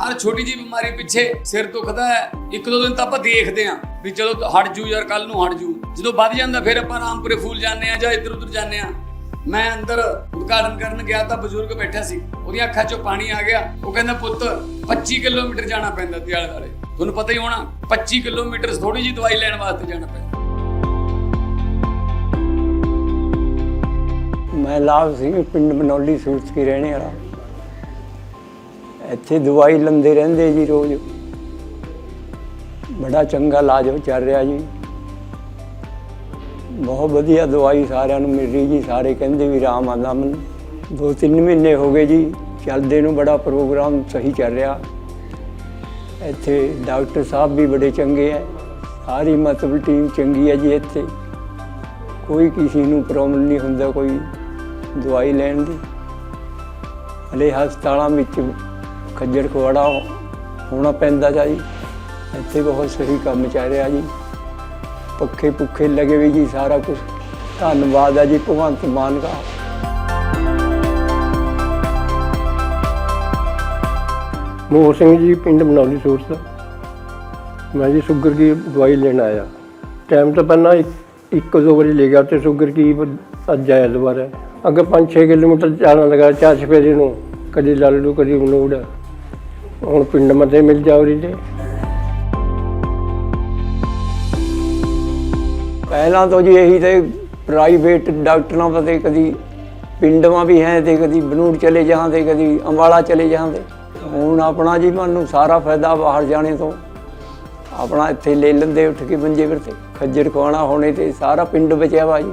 ਹਰ ਛੋਟੀ ਜੀ ਬਿਮਾਰੀ ਪਿੱਛੇ ਸਿਰ ਦੁਖਦਾ ਹੈ। ਇੱਕ ਦੋ ਦਿਨ ਤਾਂ ਆਪਾਂ ਦੇਖਦੇ ਆਂ ਵੀ ਚਲੋ ਹਟ ਜੂ ਯਾਰ ਕੱਲ ਨੂੰ ਹਟ ਜੂ। ਜਦੋਂ ਵੱਧ ਜਾਂਦਾ, ਫਿਰ ਆਪਾਂ ਰਾਮਪੁਰੇ ਫੂਲ ਜਾਂਦੇ ਆ ਜਾਂ ਇੱਧਰ ਉੱਧਰ ਜਾਂਦੇ ਆ ਮੈਂ ਅੰਦਰ ਉਦਘਾਟਨ ਕਰਨ ਗਿਆ ਤਾਂ ਬਜ਼ੁਰਗ ਬੈਠਾ ਸੀ। ਉਹਦੀਆਂ ਅੱਖਾਂ 'ਚੋਂ ਪਾਣੀ ਆ ਗਿਆ। ਉਹ ਕਹਿੰਦਾ, ਪੁੱਤ 25 ਕਿਲੋਮੀਟਰ ਜਾਣਾ ਪੈਂਦਾ ਦਿਆਲੇ ਵਾਲੇ। ਤੁਹਾਨੂੰ ਪਤਾ ਹੀ ਹੋਣਾ 25 ਕਿਲੋਮੀਟਰ ਥੋੜੀ ਜੀ ਦਵਾਈ ਲੈਣ ਵਾਸਤੇ ਜਾਣਾ ਪੈਂਦਾ। ਮੈਂ ਲਾਭ ਸਿੰਘ ਪਿੰਡ ਮਨੌਲੀ ਸੂਰਤ ਕੀ ਰਹਿਣੇ ਵਾਲਾ। ਇੱਥੇ ਦਵਾਈ ਲੰਦੇ ਰਹਿੰਦੇ ਜੀ ਰੋਜ਼। ਬੜਾ ਚੰਗਾ ਇਲਾਜ ਚੱਲ ਰਿਹਾ ਜੀ। ਬਹੁਤ ਵਧੀਆ ਦਵਾਈ ਸਾਰਿਆਂ ਨੂੰ ਮਿਲ ਰਹੀ ਜੀ। ਸਾਰੇ ਕਹਿੰਦੇ ਵੀ ਆਰਾਮ ਆਉਂਦਾ ਮੈਨੂੰ ਦੋ ਤਿੰਨ ਮਹੀਨੇ ਹੋ ਗਏ ਜੀ। ਚੱਲਦੇ ਨੂੰ ਬੜਾ ਪ੍ਰੋਗਰਾਮ ਸਹੀ ਚੱਲ ਰਿਹਾ। ਇੱਥੇ ਡਾਕਟਰ ਸਾਹਿਬ ਵੀ ਬੜੇ ਚੰਗੇ ਹੈ ਸਾਰੀ ਮਤਲਬ ਟੀਮ ਚੰਗੀ ਹੈ ਜੀ ਇੱਥੇ। ਕੋਈ ਕਿਸੇ ਨੂੰ ਪ੍ਰੋਬਲਮ ਨਹੀਂ ਹੁੰਦਾ ਕੋਈ ਦਵਾਈ ਲੈਣ ਦੀ। ਹਲੇ ਹਸਪਤਾਲਾਂ ਵਿੱਚ ਖੱਜੜ ਖੁਆੜਾ ਹੋਣਾ ਪੈਂਦਾ ਜਾ ਜੀ। ਇੱਥੇ ਬਹੁਤ ਸਹੀ ਕੰਮ ਚੱਲ ਰਿਹਾ ਜੀ। ਪੱਖੇ ਪੁੱਖੇ ਲੱਗੇ ਵੀ ਜੀ ਸਾਰਾ ਕੁਝ ਧੰਨਵਾਦ ਹੈ ਜੀ ਭਗਵੰਤ ਮਾਨ ਦਾ। ਮੋਹਰ ਸਿੰਘ ਜੀ, ਪਿੰਡ ਮਨੌਲੀ ਸੂਰਤ ਮੈਂ ਜੀ ਸ਼ੂਗਰ ਦੀ ਦਵਾਈ ਲੈਣ ਆਇਆ। ਟਾਈਮ ਤਾਂ ਪਹਿਲਾਂ ਇੱਕ- ਦੋ ਵਾਰੀ ਲੈ ਗਿਆ ਤੇ ਸ਼ੂਗਰ ਕੀ ਅੱਜ ਆਇਆ ਦੁਬਾਰਾ। ਅੱਗੇ 5-6 ਕਿਲੋਮੀਟਰ ਜਾਣਾ ਲਗਾ, ਚਾਰ ਸਪੇਰੇ ਨੂੰ। ਕਦੀ ਲਾਲੂ, ਕਦੀ ਮਨੂੜ ਹੁਣ ਪਿੰਡ ਮਤੇ ਮਿਲ ਜਾਵਰੀ ਤੇ। ਪਹਿਲਾਂ ਤੋਂ ਜੀ ਇਹੀ ਤੇ ਪ੍ਰਾਈਵੇਟ ਡਾਕਟਰਾਂ ਪਤੇ ਕਦੀ ਪਿੰਡਾਂ ਵੀ ਹੈ ਤੇ ਕਦੀ ਬਨੂੜ ਚਲੇ ਜਾਂਦੇ, ਕਦੀ ਅੰਬਾਲਾ ਚਲੇ ਜਾਂਦੇ। ਹੁਣ ਆਪਣਾ ਜੀ ਮੈਨੂੰ ਸਾਰਾ ਫਾਇਦਾ ਬਾਹਰ ਜਾਣੇ ਤੋਂ। ਆਪਣਾ ਇੱਥੇ ਲੈ ਲੈਂਦੇ ਉੱਠ ਕੇ ਬੰਜੇ ਫਿਰ ਤੇ। ਖੱਜਰ ਖਵਾਣਾ ਹੋਣੇ ਤੇ ਸਾਰਾ ਪਿੰਡ ਬਚਿਆ ਵਾ ਜੀ।